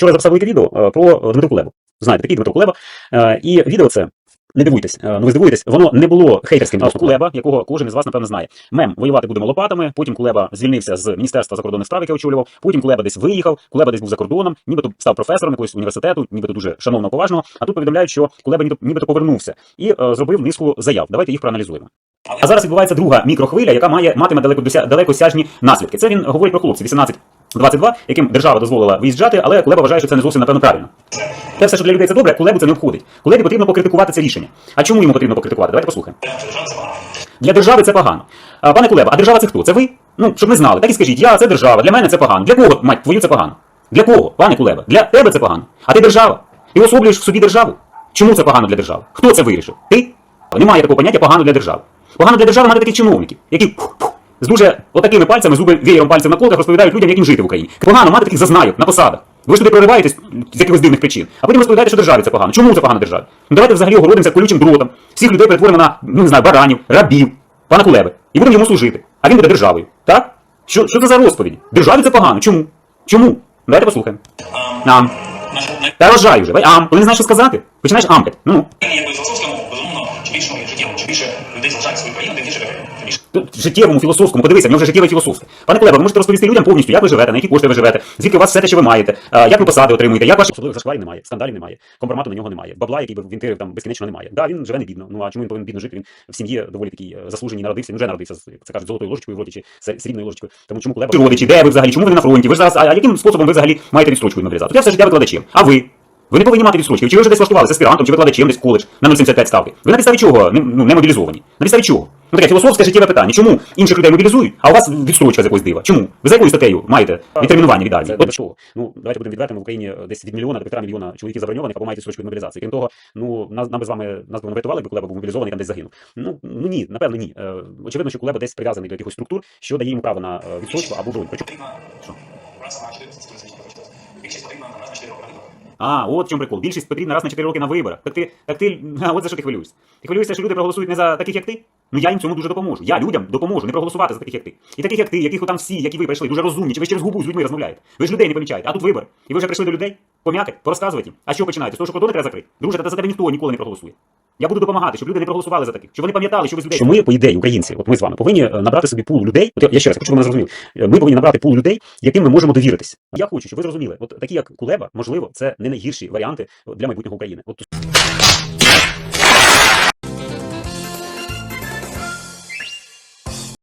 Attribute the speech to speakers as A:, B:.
A: Вчора записав велике відео про е, Дмитру Кулебу. Знаєте, такий Дмитро Кулеба. Е, І відео це. Не дивуйтесь, е, ну ви здивуєтесь, воно не було хейтерським відносно Кулеба, якого кожен із вас напевно знає. Мем воювати будемо лопатами. Потім Кулеба звільнився з міністерства закордонних справ, яке очолював. Потім Кулеба десь виїхав. Кулеба десь був за кордоном, нібито став професором якогось університету, нібито дуже шановного поважного. А тут повідомляють, що Кулеба нібито- повернувся і е, зробив низку заяв. Давайте їх проаналізуємо. А зараз відбувається друга мікрохвиля, яка має матиме далеко далекосяжні наслідки. Це він говорить про хлопців 18-22, яким держава дозволила виїжджати, але Кулеба вважає, що це не зовсім напевно правильно. Це все, що для людей це добре, Кулебу це не обходить. Кулебі потрібно покритикувати це рішення. А чому йому потрібно покритикувати? Давайте послухаємо. Для держави це погано. Пане Кулеба, а держава це хто? Це ви? Ну, щоб ми знали. Так і скажіть, я це держава, для мене це погано. Для кого, мать, твою це погано? Для кого, пане Кулеба? Для тебе це погано. А ти держава. Ти особлюєш в собі державу. Чому це погано для держави? Хто це вирішив? Ти? Немає такого поняття погано для держави. Погано для держави мати таких чиновників, які з дуже отакими пальцями, зуби веєром пальцем на колках розповідають людям, як їм жити в Україні. Погано мати таких зазнайок на посадах. Ви ж туди прориваєтесь з якихось дивних причин, а потім розповідаєте, що державі це погано. Чому це погано державі? Ну давайте взагалі огородимося колючим дротом. Всіх людей перетворимо на, ну не знаю, баранів, рабів, пана Кулеби. І будемо йому служити. А він буде державою. Так? Що, що це за розповідь? Державі це погано. Чому? Чому? Давайте послухаємо. Ам. Та рожаю вже. Ам. Коли не знаєш, що сказати, починаєш ампити. Ну. ну.
B: Якби філософському, безумовно, чим більше людей залишають свою країну, тим більше.
A: Тут життєвому, філософському, подивися, в нього вже життєве філософське. Пане Кулеба, ви можете розповісти людям повністю, як ви живете, на які кошти ви живете, звідки у вас все те, що ви маєте, як ви посади отримуєте, як ваші особливих зашкварів немає, скандалів немає, компромату на нього немає, бабла, який би він тирив там безкінечно немає. Да, він живе не бідно. Ну а чому він повинен бідно жити? Він в сім'ї доволі такий е, заслуженій народився, він вже народився, як це кажуть, золотою ложечкою в роті чи срібною ложечкою. Тому чому Кулеба? Родичі, де ви взагалі? Чому ви на фронті? Ви ж зараз, а яким способом ви взагалі маєте відстрочку від? Я все життя викладачем. А ви? Ви не повинні мати відстрочки. Чи ви вже десь влаштувалися аспірантом, чи викладачем десь коледж на 0,75 ставки? Ви на підставі чого не, ну, не мобілізовані? На підставі чого? Ну таке філософське життєве питання. Чому інших людей мобілізують, а у вас відстрочка з якогось дива? Чому? Ви за якою статтею маєте відтермінування від армії? От до чого? Ну давайте будемо відвертими в Україні десь від мільйона до півтора мільйона чоловіків заброньованих або мають відстрочку від мобілізації. Крім того, ну нас нам би з вами нас би не врятували, якби Кулеба був мобілізований там десь загинув. Ну ну ні, напевно, ні. Е, очевидно, що Кулеба десь прив'язаний до якихось структур, що дає йому право на е, відстрочку або бронь. Що?
B: Раз на 4 місяці коли Більшість потрібна раз на 4 роки.
A: А, от в чому прикол. Більшість потрібна раз на 4 роки на виборах. Так ти, так ти, а от за що ти хвилюєшся? Ти хвилюєшся, що люди проголосують не за таких, як ти? Ну я їм цьому дуже допоможу. Я людям допоможу не проголосувати за таких, як ти. І таких, як ти, яких там всі, які ви прийшли, дуже розумні, чи ви через губу з людьми розмовляєте. Ви ж людей не помічаєте, а тут вибор. І ви вже прийшли до людей, пом'якать, порозказувати їм. А що починаєте? З того, що кордони треба закрити? Друже, та за тебе ніхто ніколи не проголосує. Я буду допомагати, щоб люди не проголосували за таких, щоб вони пам'ятали, що ви з людей. Що ми, по ідеї, українці, от ми з вами повинні е, набрати собі пул людей. От я, я ще раз хочу, щоб ви мене зрозуміли. Е, Ми повинні набрати пул людей, яким ми можемо довіритись. Я хочу, щоб ви зрозуміли, от такі як Кулеба, можливо, це не найгірші варіанти для майбутнього України. От